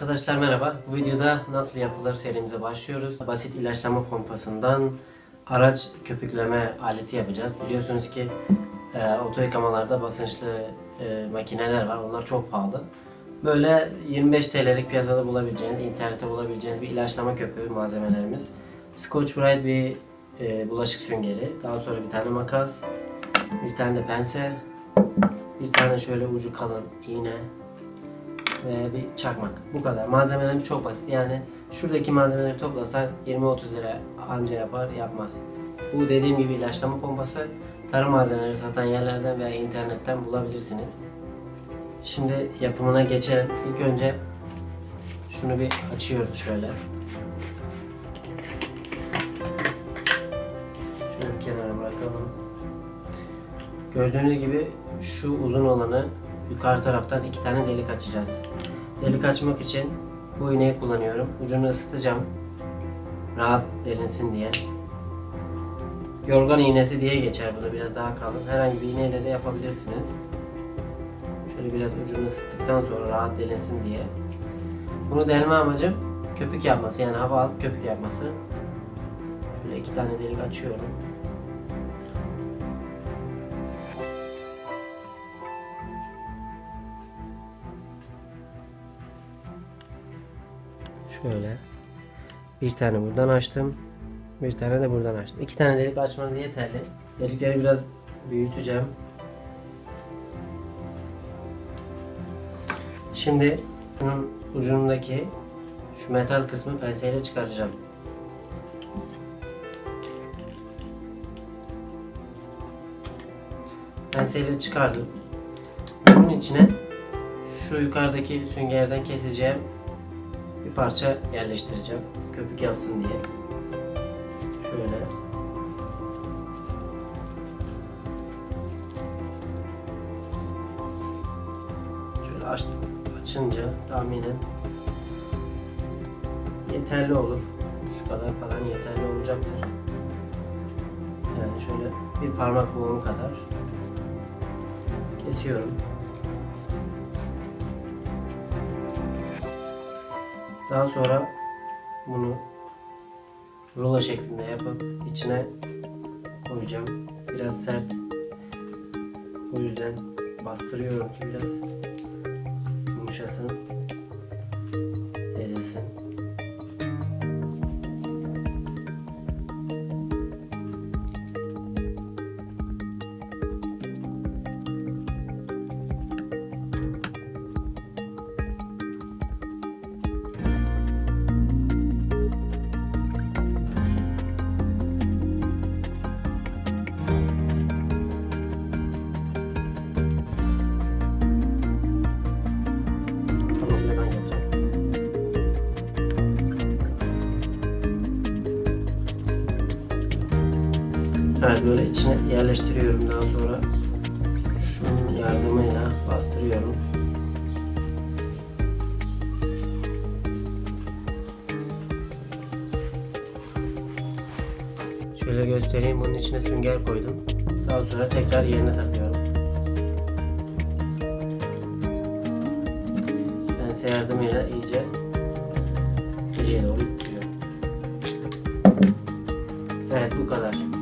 Arkadaşlar merhaba. Bu videoda nasıl yapılır serimize başlıyoruz. Basit ilaçlama pompasından araç köpükleme aleti yapacağız. Biliyorsunuz ki e, oto yıkamalarda basınçlı e, makineler var. Onlar çok pahalı. Böyle 25 TL'lik piyasada bulabileceğiniz, internette bulabileceğiniz bir ilaçlama köpüğü malzemelerimiz. Scotch Brite bir e, bulaşık süngeri. Daha sonra bir tane makas. Bir tane de pense. Bir tane şöyle ucu kalın iğne ve bir çakmak. Bu kadar. Malzemelerimiz çok basit. Yani şuradaki malzemeleri toplasan 20-30 lira anca yapar yapmaz. Bu dediğim gibi ilaçlama pompası tarım malzemeleri satan yerlerden veya internetten bulabilirsiniz. Şimdi yapımına geçelim. İlk önce şunu bir açıyoruz şöyle. Şöyle bir kenara bırakalım. Gördüğünüz gibi şu uzun olanı yukarı taraftan iki tane delik açacağız. Delik açmak için bu iğneyi kullanıyorum. Ucunu ısıtacağım. Rahat delinsin diye. Yorgan iğnesi diye geçer bu da biraz daha kalın. Herhangi bir iğneyle de yapabilirsiniz. Şöyle biraz ucunu ısıttıktan sonra rahat delinsin diye. Bunu delme amacım köpük yapması yani hava alıp köpük yapması. Şöyle iki tane delik açıyorum. Şöyle. Bir tane buradan açtım. Bir tane de buradan açtım. İki tane delik açmanız yeterli. Delikleri biraz büyüteceğim. Şimdi bunun ucundaki şu metal kısmı penseyle çıkaracağım. Penseyle çıkardım. Bunun içine şu yukarıdaki süngerden keseceğim bir parça yerleştireceğim. Köpük yapsın diye. Şöyle. Şöyle aç, açınca tahminen yeterli olur. Şu kadar falan yeterli olacaktır. Yani şöyle bir parmak boğumu kadar kesiyorum. Daha sonra bunu rulo şeklinde yapıp içine koyacağım. Biraz sert. O yüzden bastırıyorum ki biraz Evet böyle içine yerleştiriyorum daha sonra şunun yardımıyla bastırıyorum. Şöyle göstereyim bunun içine sünger koydum. Daha sonra tekrar yerine takıyorum. Pense yardımıyla iyice geriye doğru ittiriyorum. Evet bu kadar.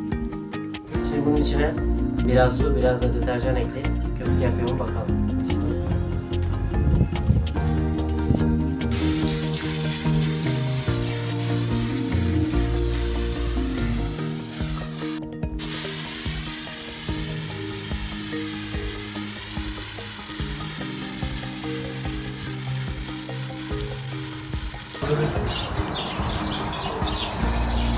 Bunun içine biraz su, biraz da deterjan ekleyip köpük yapıyor mu bakalım.